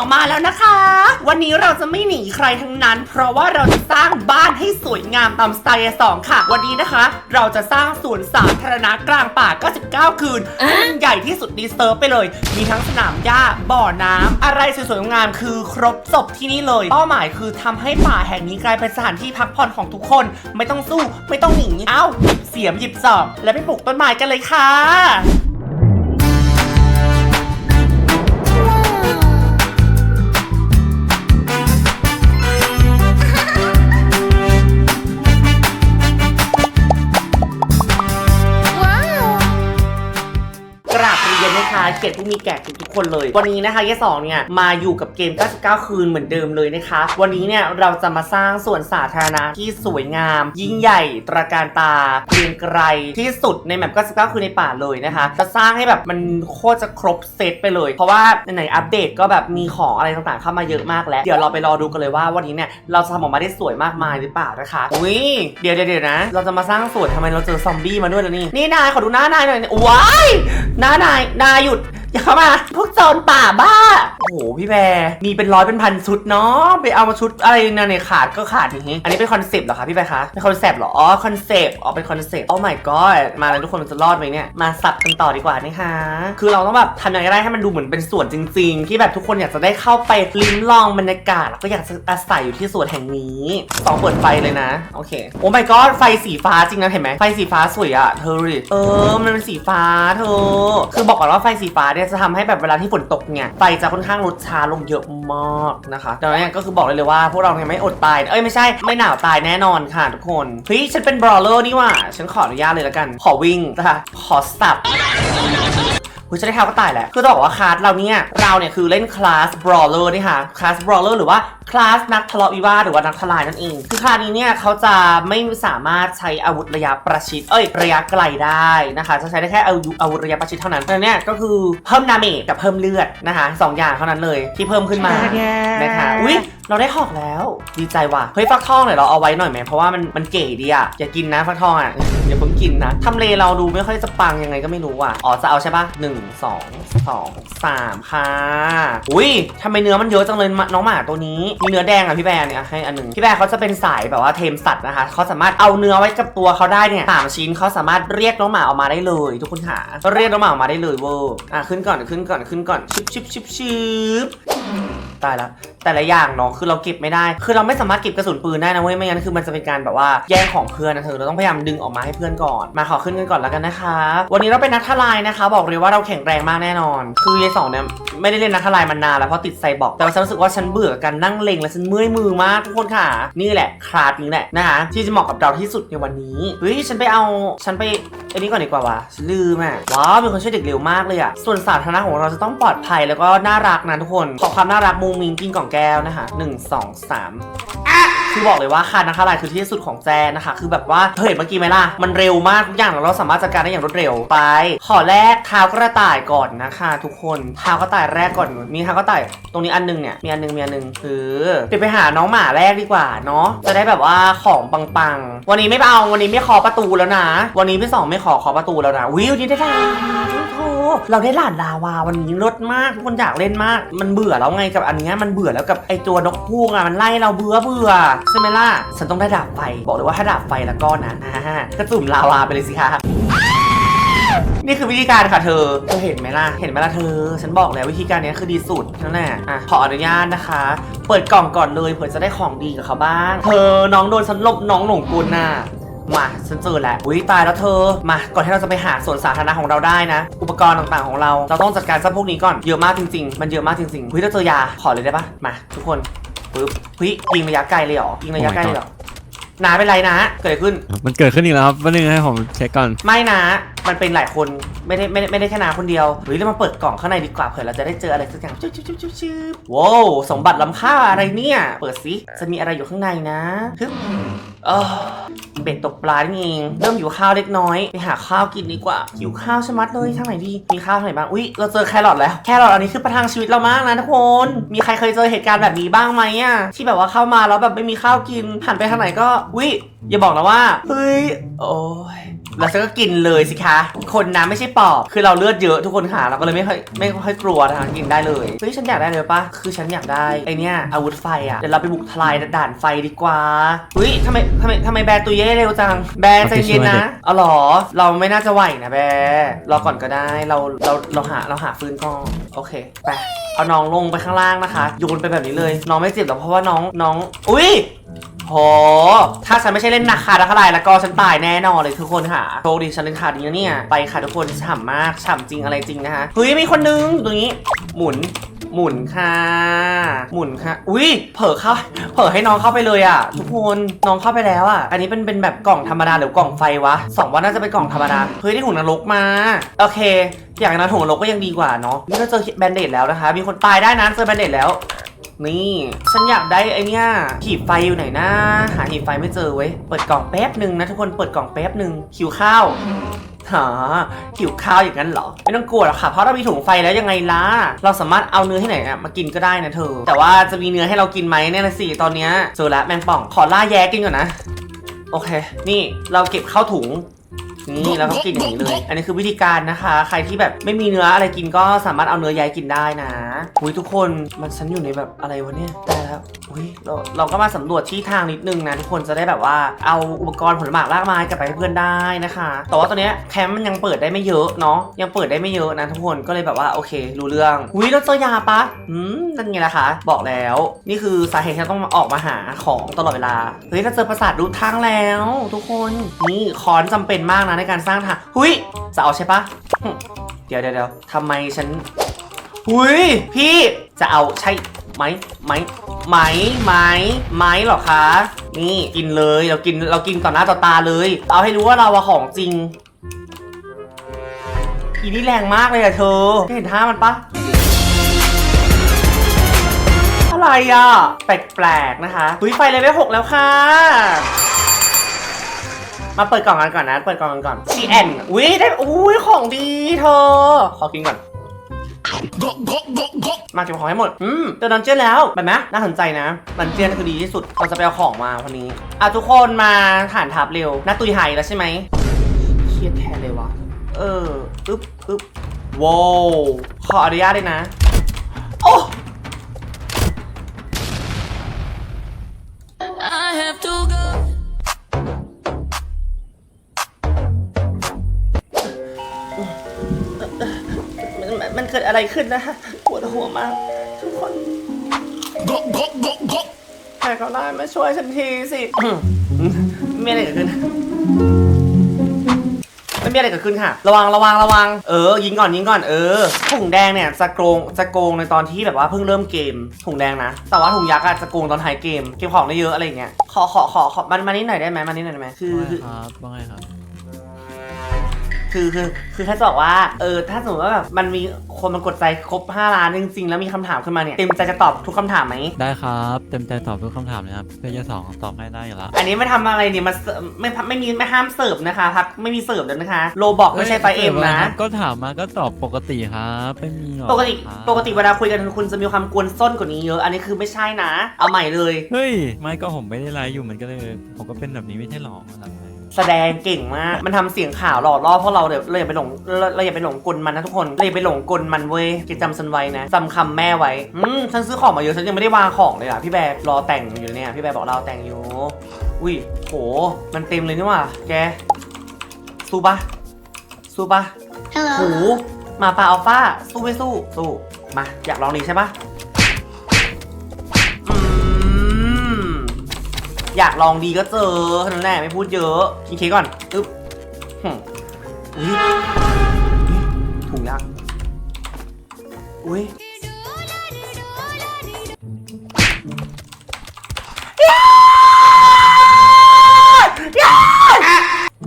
2มาแล้วนะคะ วันนี้เราจะไม่หนีใครทั้งนั้น เพราะว่าเราจะสร้างบ้านให้สวยงามตามสไตล์สองค่ะ วันนี้นะคะ เราจะสร้างสวนสาธารณะกลางป่า 99 คืนให้มันใหญ่ที่สุดดีเซิร์ฟไปเลย มีทั้งสนามหญ้าบ่อน้ำอะไรสวยๆงามๆคือครบจบที่นี่เลย เป้าหมายคือทำให้ป่าแห่งนี้กลายเป็นสถานที่พักผ่อนของทุกคน ไม่ต้องสู้ไม่ต้องหนีเอ้าหยิบเสียมหยิบจอบ และไปปลูกต้นไม้กันเลยค่ะ นะคะเกียรติผู้มีแก่ทุกๆคนเลย วันนี้นะคะยายสองเนี่ยมาอยู่กับเกม 99 คืนเหมือนเดิมเลยนะคะ วันนี้เนี่ยเราจะมาสร้างสวนสาธารณะที่สวยงาม ยิ่งใหญ่ตระการตาเกรียงไกรที่สุดในแมป99 คืนในป่าเลยนะคะจะสร้างให้แบบมันโคตรจะครบเซตไปเลย เพราะว่าไหนๆอัปเดตก็แบบมีของอะไรต่างๆเข้ามาเยอะมากแล้ว เดี๋ยวเราไปรอดูกันเลยว่าวันนี้เนี่ยเราจะทำออกมาได้สวยมากมายหรือเปล่านะคะอุ้ยเดี๋ยวเดี๋ยวนะ เราจะมาสร้างสวนทำไมเราเจอซอมบี้มาด้วยแล่ะนี่นี่นายขอดูหน้านายหน่อยว้ายหน้านายนายหยุด อย่าเข้ามา พวกโจรป่าบ้า โอ้โห พี่แบร์มีเป็นร้อยเป็นพันชุดเนาะไปเอามาชุดอะไรเนี่ยเนี่ยขาดก็ขาดอย่างงี้ อันนี้เป็นคอนเซปต์เหรอคะพี่แบร์คะ เป็นคอนเซปต์เหรอ อ๋อ คอนเซปต์ อ๋อ เป็นคอนเซปต์ โอ้ my god มาแล้วทุกคนมันจะรอดไหมเนี่ย มาสับกันต่อดีกว่านะคะ คือเราต้องแบบทำอยังไงได้ให้มันดูเหมือนเป็นสวนจริง ๆ ที่แบบทุกคนอยากจะได้เข้าไปลิ้มลองบรรยากาศแล้วก็อยากจะอาศัยอยู่ที่สวนแห่งนี้สองเปิดไฟเลยนะ โอเค โอ้ my god ไฟสีฟ้าจริงนะเห็นไหมไฟสีฟ้าสวยอะเธอเออ มันเป็นสีฟ้าเธอ คือบอกก่อนว่าไฟสีฟ้าเนี่ยจะทำให้แบบเวลาที่ฝนตกเนี่ยไฟจะค่อนข้างลดช้าลงเยอะมากนะคะดังนั้นเนี่ยก็คือบอกเลยเลยว่าพวกเราเนี่ยไม่อดตาย เอ้ยไม่ใช่ไม่หนาวตายแน่นอนค่ะทุกคนเฮ้ยฉันเป็นบรอเลอร์นี่ว่า ฉันขออนุญาตเลยแล้วกัน ขอวิ่งนะคะขอสับ คุณจะได้เท้าก็ตายแหละ คือต้องบอกว่าคลาสเราเนี่ย เราเนี่ยคือเล่นคลาสบรอเลอร์นี่ค่ะ คลาสบรอเลอร์หรือว่าคลาสนักทะเลาะวิวาทหรือว่านักทลายนั่นเอง คือคลาสนี้เนี่ยเขาจะไม่สามารถใช้อาวุธระยะประชิด เอ้ย ระยะไกลได้นะคะ จะใช้ได้แค่อาวุธอาวุธระยะประชิดเท่านั้นดังนั้นเนี่ยก็คือเพิ่มดาเมจกับเพิ่มเลือดนะคะสองอย่างเท่านั้นเลยที่เพิ่มขึ้นมา นะคะ อุ้ย เราได้หอกแล้ว ดีใจว่ะ เฮ้ยฟักทองเนี่ยเราเอาไว้หน่อยไหมเพราะว่ามันมันเก๋ดีอะอย่ากินนะฟักทองอะอย่าเพิ่งกินนะทำเลเราดูไม่ค่อยจะปังยังไงก็ไม่รู้อะ อ๋อจะเอาใช่ปะหนึ่งสองสองสามค่ะ อุ้ยทำไมเนื้อมันเยอะจังเลยมะน้องหมาตัวนี้ มีเนื้อแดงอะพี่แบร์เนี่ยให้อันหนึ่งพี่แบร์เขาจะเป็นสายแบบว่าเทมสัตว์นะคะเขาสามารถเอาเนื้อไว้กับตัวเขาได้เนี่ยสามชิ้นเขาสามารถเรียกน้องหมาออกมาได้เลย ทุกคนค่ะเรียกน้องหมาออกมาได้เลยเวอร์อะขึ้นก่อนขึ้นก่อนขึ้นก่อนชิบชิบชิบชิบตายล้วแต่ละอย่างเนาะคือเราเก็บไม่ได้ คือเราไม่สามารถเก็บกระสุนปืนได้นะเว้ยไม่งั้นคือมันจะเป็นการแบบว่าแย่งของเพื่อนนะเธอเราต้องพยายามดึงออกมาให้เพื่อนก่อนมาขอขึ้นกันก่อนแล้วกันนะคะ วันนี้เราเป็นนักทลายนะคะ บอกเลยว่าเราแข็งแรงมากแน่นอน คือยายสองเนี่ยไม่ได้เล่นนักทลายมานานแล้วเพราะติดไซบอร์กแต่ว่าฉันรู้สึกว่าฉันเบื่อกับการนั่งเล็งและฉันเมื่อยมือมากทุกคนค่ะ นี่แหละคลาสนี้แหละนะคะที่จะเหมาะกับเราที่สุดในวันนี้เฮ้ยฉันไปเอาฉันไปอันนี้ก่อนดีกว่าวะฉันลืมอะว้าวเป็นคนช่วยเด็กเร็วมากเลยอะส่วนสาธารณะของเราจะต้องปลอดภัยแล้วก็น่ารักนะทุกคนขอความน่ารักมุงมิงกินกล่องแก้วนะคะหนึ่งสองสามคือบอกเลยว่าคานักทลายคือที่สุดของแจนะคะ คือแบบว่าเธอเห็นเมื่อกี้ไหมล่ะ มันเร็วมากทุกอย่างเราสามารถจัดการได้อย่างรวดเร็วไป ขอแรกเท้ากระต่ายก่อนนะคะ ทุกคนเท้ากระต่ายแรกก่อนมีเท้ากระต่ายตรงนี้อันหนึงเนี่ยมีอันหนึงมีอันหนึงคือเดี๋ยวไปหาน้องหมาแรกดีกว่าเนาะจะได้แบบว่าของปังๆ วันนี้ไม่เอาวันนี้ไม่ขอประตูแล้วนะ วันนี้พี่สองไม่ขอขอประตูแล้วนะวิวนี่ได้แล้ว เราได้หลานลาวาวันนี้รสมากทุกคนอยากเล่นมาก มันเบื่อแล้วไงกับอันเนี้ยมันเบื่อแล้วกับไอตัวนกฮูกอะมันไล่เราเบื่อเบื่อใช่ไหมล่ะฉันต้องได้ดาบไฟบอกเลยว่าถ้าดาบไฟแล้วก็นะอ่ากระจุ่มลาวาไปเลยสิคะนี่คือวิธีการค่ะเธอ เธอเห็นไหมล่ะ เห็นไหมล่ะเธอ ฉันบอกแล้ววิธีการนี้คือดีสุดนั่นแหละอะขออนุญาตนะคะ เปิดกล่องก่อนเลยเผื่อจะได้ของดีกับเขาบ้าง เธอน้องโดนฉันลบน้องหลงกลน่ะ มาฉันเจอแล้วอุ้ยตายแล้วเธอ มา ก่อนที่เราจะไปหาสวนสาธารณะของเราได้นะ อุปกรณ์ต่างๆของเรา เราต้องจัดการซะพวกนี้ก่อน เยอะมากจริงๆ มันเยอะมากจริงๆเฮ้ยเราเจอยา ขอเลยได้ปะมาทุกคนปึ๊บเฮ้ยยิงระยะไกลเลยเหรอ ยิงระยะไกลเลยเหรอนาเป็นไรนะ เกิดอะไรขึ้น มันเกิดขึ้นอีกแล้วครับวันนึงให้ผมเช็คก่อน ไม่นะ มันเป็นหลายคนไม่ได้ไม่ได้ไม่ได้แค่นาคนเดียวเฮ้ยเรามาเปิดกล่องข้างในดีกว่าเผื่อเราจะได้เจออะไรสักอย่างจุ๊บจุ๊บจุ๊บจุ๊บจุ๊บว้าวสมบัติล้ำค่าอะไรเนี่ย เปิดสิจะมีอะไรอยู่ข้างในนะฮึบเออ เบ็ดตกปลานี่เองเริ่มอยู่ข้าวเล็กน้อยไปหาข้าวกินดีกว่าหิวข้าวชะมัดเลยทางไหนดีมีข้าวทางไหนบ้างอุ้ยเราเจอแครอทแล้วแครอทอันนี้คือประทังชีวิตเรามากนะทุกคนมีใครเคยเจอเหตุการณ์แบบนี้บ้างไหมอะที่แบบว่าเข้ามาแล้วแบบไม่มีข้าวกินหันไปทางไหนก็อุ้ยอย่าบอกนะว่าเฮ้ยโอ้ย แล้วฉันก็กินเลยสิคะ คนนะไม่ใช่ปอบ คือเราเลือดเยอะทุกคนค่ะ เราก็เลยไม่ค่อยไม่ค่อยกลัวนะคะกินได้เลย เฮ้ยฉันอยากได้เลยปะคือฉันอยากได้ไอเนี้ยอาวุธไฟอะ เดี๋ยวเราไปบุกทลายด่านไฟดีกว่า เฮ้ยทำไมทำไมทำไมแบร์ตัวเย่เร็วจัง แบร์ใจเย็นนะเอาเหรอ เราไม่น่าจะไหวนะแบร์รอก่อนก็ได้ เราเราเราหาเราหาฟืนก่อนโอเคไปเอาน้องลงไปข้างล่างนะคะโยนไปแบบนี้เลย น้องไม่เจ็บหรอกเพราะว่าน้องน้อง อุ้ย โหถ้าฉันไม่ใช่เล่นนาคาดักอะไรแล้วก็ฉันตายแน่นอนเลยทุกคนค่ะโชคดีฉันเล่นคาดีนะเนี่ย ไปค่ะทุกคนฉ่ำมากฉ่ำจริงอะไรจริงนะคะเฮ้ยมีคนนึงตรงนี้ หมุน หมุนค่ะ หมุนค่ะ อุ้ยเผลอเข้า เผลอให้น้องเข้าไปเลยอะ ทุกคนน้องเข้าไปแล้วอะ อันนี้เป็นเป็นแบบกล่องธรรมดาหรือกล่องไฟวะสองว่าน่าจะเป็นกล่องธรรมดาเฮ้ยได้ถุงนรกมา โอเค อย่างนั้นถุงนรกก็ยังดีกว่าเนาะนี่ก็เจอแบนเดดแล้วนะคะ มีคนตายได้นะเจอแบนเดดแล้ว นี่ ฉันอยากได้ไอเนี้ยหีบไฟอยู่ไหนนะ หาหีบไฟไม่เจอเว้ย เปิดกล่องแป๊บหนึ่งนะทุกคน เปิดกล่องแป๊บหนึ่งหิวข้าวหาหิวข้าวอย่างนั้นเหรอ ไม่ต้องกลัวหรอกค่ะ เพราะเรามีถุงไฟแล้วยังไงล่ะ เราสามารถเอาเนื้อที่ไหนมากินก็ได้นะเธอ แต่ว่าจะมีเนื้อให้เรากินไหมเนี่ยนะสิตอนเนี้ยเจอแล้วแมงป่อง ขอล่าแย้กินก่อนนะ โอเค นี่เราเก็บเข้าถุง นี่แล้วก็กินอย่างนี้เลย อันนี้คือวิธีการนะคะ ใครที่แบบไม่มีเนื้ออะไรกินก็สามารถเอาเนื้อใยกินได้นะอุ้ยทุกคนมันฉันอยู่ในแบบอะไรวะเนี่ยได้แล้วอุ้ยเราเราก็มาสำรวจที่ทางนิดนึงนะทุกคนจะได้แบบว่าเอาอุปกรณ์ผลหมากลากไม้กลับไปให้เพื่อนได้นะคะแต่ว่าตอนนี้แคมป์มันยังเปิดได้ไม่เยอะเนาะยังเปิดได้ไม่เยอะนะทุกคนก็เลยแบบว่าโอเค รู้เรื่องอุ้ยเราเจอยาปะอืมนั่นไงล่ะคะ บอกแล้ว นี่คือสาเหตุที่ต้องมาออกมาหาของตลอดเวลาเฮ้ยเราเจอปราสาทรูทางแล้ว ทุกคนนี่ค้อนจำเป็นมากนะในการสร้างทางหุยจะเอาใช่ปะเดี๋ยวเดี๋ยวเดี๋ยวทำไมฉันหุยพี่จะเอาใช่ไหมไหมไหมไหมไหมหรอคะ นี่กินเลยเรากินเรากินต่อหน้าต่อตาเลย เอาให้รู้ว่าเราอะของจริงอีนี่แรงมากเลยอะเธอเห็นท่ามันปะอะไรอะแปลกๆนะคะหุยไฟเลเวลหกแล้วค่ะ มาเปิดกล่องกันก่อนนะ เปิดกล่องกันก่อน C N อุ้ยได้ อุ้ยของดีเธอ ขอกินก่อนมาเก็บของให้หมด อืมเจอดันเจียนแล้วไปไหมน่าสนใจนะ ดันเจียนคือดีที่สุดเราจะไปเอาของมาวันนี้ อะทุกคนมาฐานทัพเร็วหน้าตุยไฮแล้วใช่ไหมเครียดแทนเลยวะเออ อึ๊บอึ๊บว้าวขออนุญาตเลยนะ มันมันมันเกิดอะไรขึ้นนะปวดหัวมากทุกคนใครเขาได้มาช่วยฉันทีสิไม่มีอะไรเกิดขึ้นไม่มีอะไรเกิดขึ้นค่ะ ระวังระวังระวัง เออ ยิงก่อนยิงก่อนเออถุงแดงเนี่ยจะโกงจะโกงในตอนที่แบบว่าเพิ่งเริ่มเกมถุงแดงนะ แต่ว่าถุงยักษ์อะจะโกงตอนท้ายเกม เก็บของได้เยอะอะไรอย่างเงี้ยขอขอขอขอมันมานิดหน่อยได้ไหมมานิดหน่อยได้ไหมคือว่าไงคือ ครับว่าไงครับ คือคือคือแค่จะบอกว่าเออถ้าสมมติว่าแบบมันมีคนมากดใจครบ5ล้านจริงๆแล้วมีคำถามขึ้นมาเนี่ยเต็มใจจะตอบทุกคำถามไหมได้ครับ เต็มใจตอบทุกคำถามเลยครับเพื่อจะสองตอบให้ได้อยู่แล้วอันนี้ไม่ทำอะไรเนี่ยมาเสิร์ฟไม่ไม่มีไม่ห้ามเสิร์ฟนะคะพักไม่มีเสิร์ฟเลยนะคะโลบอกไม่ใช่ไฟเอ็มนะ ก็ถามมาก็ตอบปกติครับไม่มีหรอกปกติครับปกติเวลาคุยกันคุณจะมีความกวนส้นกว่านี้เยอะ อันนี้คือไม่ใช่นะ เอาใหม่เลย เฮ้ยไม่ก็ผมไม่ได้ไลฟ์อยู่มันก็เลยผมก็เป็นแบบนี้ไม่ใช่หรออะไร แสดงเก่งมาก มันทำเสียงข่าวหล่อล่อพวกเราเดี๋ยวเราอย่าไปหลงเราเราอย่าไปหลงกลมันนะทุกคนเราอย่าไปหลงกลมันเว้ยแกจำฉันไว้นะจำคำแม่ไว้อืมฉันซื้อของมาเยอะฉันยังไม่ได้วางของเลยอะพี่แบร์รอแต่งอยู่เนี่ยพี่แบร์บอกรอแต่งอยู่ อุ้ยโห มันเต็มเลยนี่หว่าแกสู้ปะสู้ปะ Hello. หูหมาป่าอัลฟาสู้ไม่สู้สู้มาอยากลองดีใช่ปะ อยากลองดีก็เจอเท่านั้นแหละไม่พูดเยอะกินเค้กก่อนอึ๊บอุ้ยถุงยักษ์อุ้ย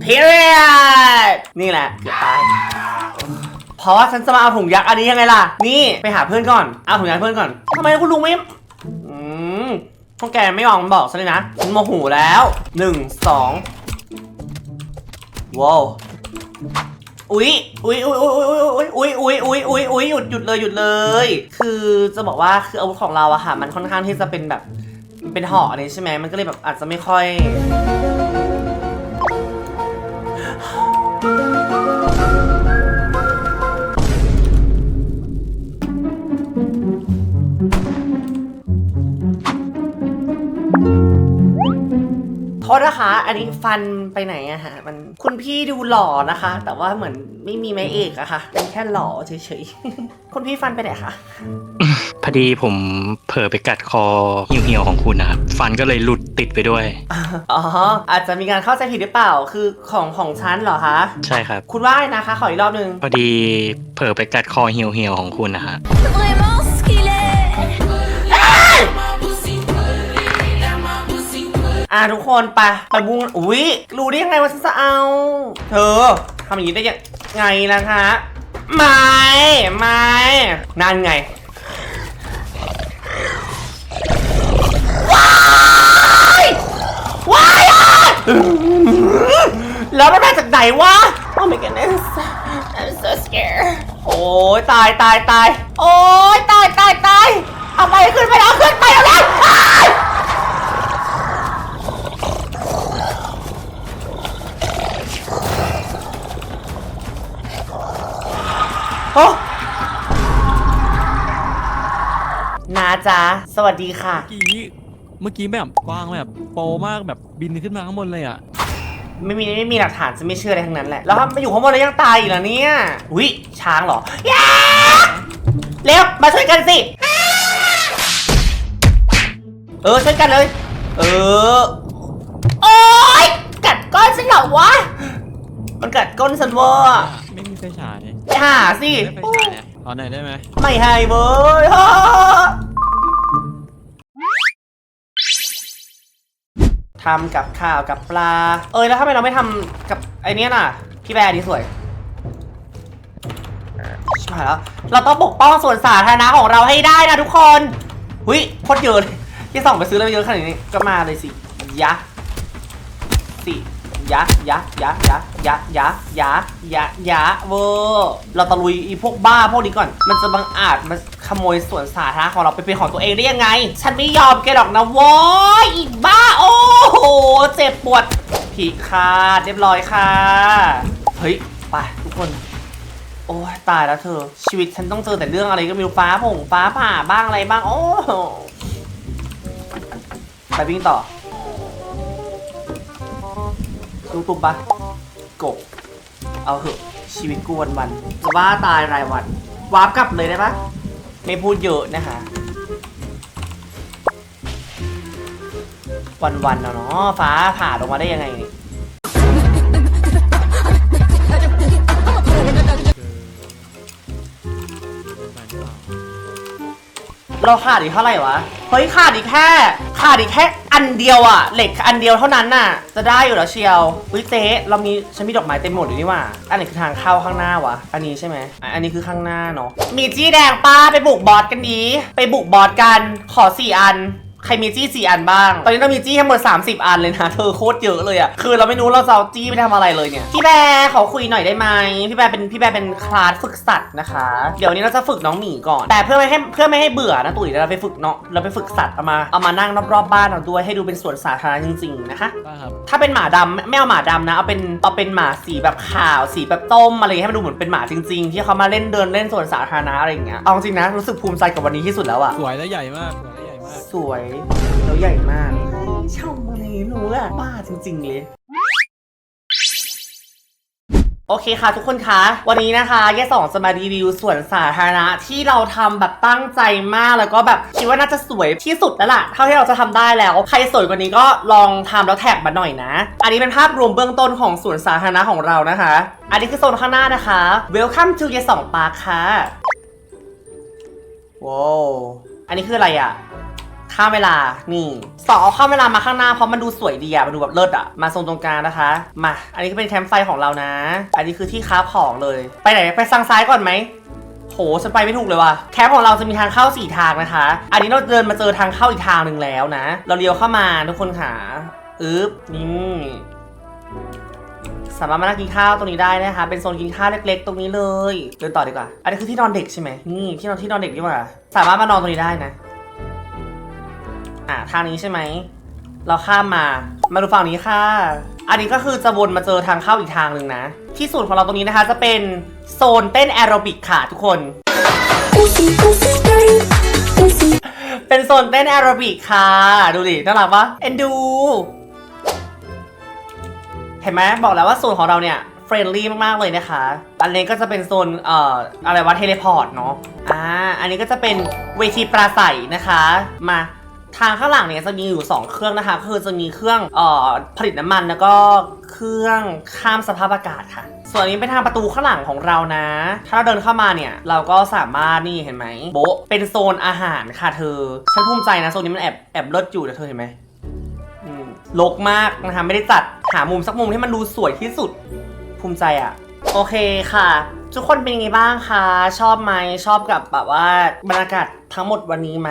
พีเรียนี่แหละเกือบตายเพราะว่าฉันจะมาเอาถุงยักษ์อันนี้ยังไงล่ะ นี่ไปหาเพื่อนก่อน เอาถุงยักษ์เพื่อนก่อนทำไมคุณลุงไม่อืม พวกแกไม่ยอมบอกซะเลยนะฉันโมโหแล้วหนึ่งสองว้าวอุ๊ยอุ๊ยอุ๊ยอุ๊ยอุ๊ยอุ๊ยอุ๊ยอุ๊ยอุ๊ยอุ๊ยหยุดหยุดเลยหยุดเลย คือจะบอกว่าคืออาวุธของเราอะค่ะ มันค่อนข้างที่จะเป็นแบบเป็นห่ออันนี้ใช่ไหมมันก็เลยแบบอาจจะไม่ค่อย โทษนะคะ อันนี้ฟันไปไหนอะฮะ มันคุณพี่ดูหล่อนะคะ แต่ว่าเหมือนไม่มีไม้เอกอะค่ะเป็นแค่หล่อเฉยๆ คุณพี่ฟันไปไหนคะ พอดีผมเผลอไปกัดคอเหี่ยวๆของคุณนะครับฟันก็เลยหลุดติดไปด้วย อ๋อ อาจจะมีการเข้าใจผิดหรือเปล่า คือของของฉันเหรอคะ ใช่ครับ คุณว่าไงนะคะ ขออีกรอบหนึ่งพอดีเผลอไปกัดคอเหี่ยวๆของคุณนะฮะ อะทุกคนไปไปบุ้งอุ๊ยรู้ได้ยังไงว่าฉันจะเอา เธอทำอย่างนี้ได้ยังไงล่ะคะไม่ไม่นั่นไงว้ายว้ายอะแล้วมันมาจากไหนวะ Oh my goodness I'm so scared โอ้ยตายตายตายโอ้ยตายตายตายเอาไปขึ้นไปแล้วขึ้นไปแล้วแล้ว จ๊ะ สวัสดีค่ะ เมื่อกี้เมื่อกี้แบบกว้างแบบโปรมากแบบบินขึ้นมาข้างบนเลยอะ ไม่มีไม่มีหลักฐานจะไม่เชื่ออะไรทั้งนั้นแหละ แล้วมาอยู่ข้างบนแล้วยังตายอีกเหรอเนี่ย อุ้ยช้างเหรอย้าเร็วมาช่วยกันสิ เออช่วยกันเลย เออ โอ๊ยกัดก้อนฉันเหรอวะ มันกัดก้นฉันเวอร์ไม่มีไฟฉายไปหาสิ ได้ไฟฉายอะเอาหน่อยได้ไหมไม่ให้เว้ย ทำกับข้าวกับปลา เออแล้วทำไมเราไม่ทำกับไอเนี้ยน่ะ พี่แบร์นี่สวยชิบหายแล้ว เราต้องปกป้องส่วนสาธารณะของเราให้ได้นะทุกคนหุยโคตรเยอะเลยที่ส่องไปซื้อเลยเยอะขนาดนี้ก็มาเลยสิยะสี่ ยะยะยะยะยะยะยะยะยะเวอร์เราตะลุยอีพวกบ้าพวกนี้ก่อน มันจะบังอาจมาขโมยส่วนสาธารณะของเราไปเป็นของตัวเองได้ยังไง ฉันไม่ยอมแกหรอกนะโว้ยอีบ้าโอ้โหเจ็บปวดผีคาดเรียบร้อยค่ะ เฮ้ย ไปทุกคน โอ้ยตายแล้วเธอ ชีวิตฉันต้องเจอแต่เรื่องอะไรก็ไม่รู้ฟ้าผงฟ้าผ่าบ้างอะไรบ้าง โอ้โหไปวิ่งต่อ ลูกตุ้มปะกบ เอาเหอะ ชีวิตกูวันวันๆจะว่าตายรายวันวาร์ปกลับเลยได้ปะไม่พูดเยอะนะคะ วันวันๆเนาะฟ้าผ่าลงมาได้ยังไงนี่เราขาดอีกเท่าไหร่วะ เฮ้ยขาดอีกแค่ ขาดอีกแค่ อันเดียวอะเหล็กอันเดียวเท่านั้นน่ะ จะได้อยู่แล้วเชียวอุ้ยเจ๊เรามีฉันมีดอกไม้เต็มหมดอยู่นี่หว่า อันไหนคือทางเข้าข้างหน้าวะ อันนี้ใช่ไหมอะอันนี้คือข้างหน้าเนาะ มีจี้แดงป้าไปบุกบอสกันดี ไปบุกบอสกัน ขอสี่อัน ใครมีจี้สี่อันบ้าง ตอนนี้เรามีจี้ทั้งหมด 30 อันเลยนะ เธอโคตรเยอะเลยอะคือเราไม่รู้เราจะเอาจี้ไปทำอะไรเลยเนี่ย พี่แบร์ขอคุยหน่อยได้ไหมพี่แบร์เป็นพี่แบร์เป็นคลาสฝึกสัตว์นะคะ เดี๋ยววันนี้เราจะฝึกน้องหมีก่อน แต่เพื่อไม่ให้เพื่อไม่ให้เบื่อนะตุ๋ยเดี๋ยวเราไปฝึกเนาะเราไปฝึกสัตว์เอามาเอามานั่งรอบๆบ้านเราด้วยให้ดูเป็นสวนสาธารณะจริงๆนะคะได้ครับถ้าเป็นหมาดำไม่ไม่เอาหมาดำนะเอาเป็นเอาเป็นหมาสีแบบขาวสีแบบต้มอะไรอย่างเงี้ยให้มันดูเหมือนเป็นหมาจริง ๆ ที่เขามาเล่นเดินเล่นสวนสาธารณะอะไรอย่างเงี้ยเอาจริงนะรู้สึกภูมิใจกับวันนี้ที่สุดแล้วอะสวยและใหญ่มาก สวยและใหญ่มากสวย แล้วใหญ่มากชอบอะไรรู้อะบ้าจริง ๆ เลยโอเคค่ะทุกคนคะวันนี้นะคะแย่สองจะมารีวิวส่วนสาธารณะที่เราทำแบบตั้งใจมากแล้วก็แบบคิดว่าน่าจะสวยที่สุดแล้วล่ะเท่าที่เราจะทำได้แล้ว ใครสวยกว่านี้ก็ลองทำแล้วแท็กมาหน่อยนะ อันนี้เป็นภาพรวมเบื้องต้นของส่วนสาธารณะของเรานะคะ อันนี้คือโซนข้างหน้านะคะ Welcome to ยสองปาร์คค่ะว้าวอันนี้คืออะไรอะ ข้ามเวลา นี่สองเอาข้ามเวลามาข้างหน้าเพราะมันดูสวยดีอะมันดูแบบเลิศอะมาโซนตรงกลางนะคะ มา อันนี้ก็เป็นแคมป์ไฟของเรานะ อันนี้คือที่ค้าของเลย ไปไหนไปทางซ้ายก่อนไหมโหฉันไปไม่ถูกเลยว่ะ แคมป์ของเราจะมีทางเข้าสี่ทางนะคะ อันนี้เราเดินมาเจอทางเข้าอีกทางหนึ่งแล้วนะ เราเลี้ยวเข้ามาทุกคนค่ะอึ๊บ นี่สามารถมานั่งกินข้าวตรงนี้ได้นะคะ เป็นโซนกินข้าวเล็กๆ ตรงนี้เลย เดินต่อดีกว่า อันนี้คือที่นอนเด็กใช่ไหมนี่ที่นอนที่นอนเด็กดีกว่า สามารถมานอนตรงนี้ได้นะ อะทางนี้ใช่ไหม เราข้ามมา มาดูฝั่งนี้ค่ะ อันนี้ก็คือจะวนมาเจอทางเข้าอีกทางหนึ่งนะ ที่สุดของเราตรงนี้นะคะ จะเป็นโซนเต้นแอโรบิกค่ะทุกคน เป็นโซนเต้นแอโรบิกค่ะ ดูดิ น่ารักปะเอ็นดู เห็นไหมบอกแล้วว่าโซนของเราเนี่ยเฟรนลี่มากๆเลยนะคะอันนี้ก็จะเป็นโซน เอ่อ อะไรวะเทเลพอร์ตเนาะ อ่า อันนี้ก็จะเป็นเวทีปราศัยนะคะ มา ทางข้างหลังเนี่ยจะมีอยู่ 2 เครื่องนะคะคือจะมีเครื่องเอ่อผลิตน้ำมันแล้วก็เครื่องข้ามสภาพอากาศค่ะ ส่วนนี้เป็นทางประตูข้างหลังของเรานะ ถ้าเราเดินเข้ามาเนี่ยเราก็สามารถนี่เห็นไหมโบะเป็นโซนอาหารค่ะเธอฉันภูมิใจนะโซนนี้มันแอบแอบเลิศอยู่นะเธอเห็นไหมอืมรกมากนะคะไม่ได้จัดหามุมสักมุมที่มันดูสวยที่สุดภูมิใจอะโอเคค่ะ ทุกคนเป็นยังไงบ้างคะชอบไหมชอบกับแบบว่าบรรยากาศทั้งหมดวันนี้ไหม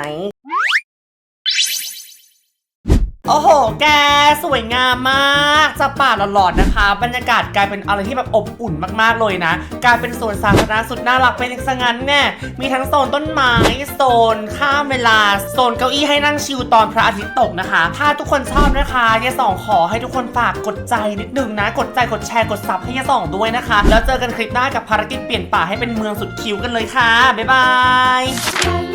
โอ้โห แก สวยงามมากจะป่าหลอนๆนะคะ บรรยากาศกลายเป็นอะไรที่แบบอบอุ่นมากๆเลยนะ กลายเป็นสวนสาธารณะสุดน่ารักเป็นซะงั้นเนี่ยมีทั้งโซนต้นไม้ โซนข้ามเวลา โซนเก้าอี้ให้นั่งชิลตอนพระอาทิตย์ตกนะคะ ถ้าทุกคนชอบนะคะยายสองขอให้ทุกคนฝากกดใจนิดนึงนะ กดใจกดแชร์กดซับให้ยายสองด้วยนะคะ แล้วเจอกันคลิปหน้ากับภารกิจเปลี่ยนป่าให้เป็นเมืองสุดคิวกันเลยค่ะ บ๊ายบาย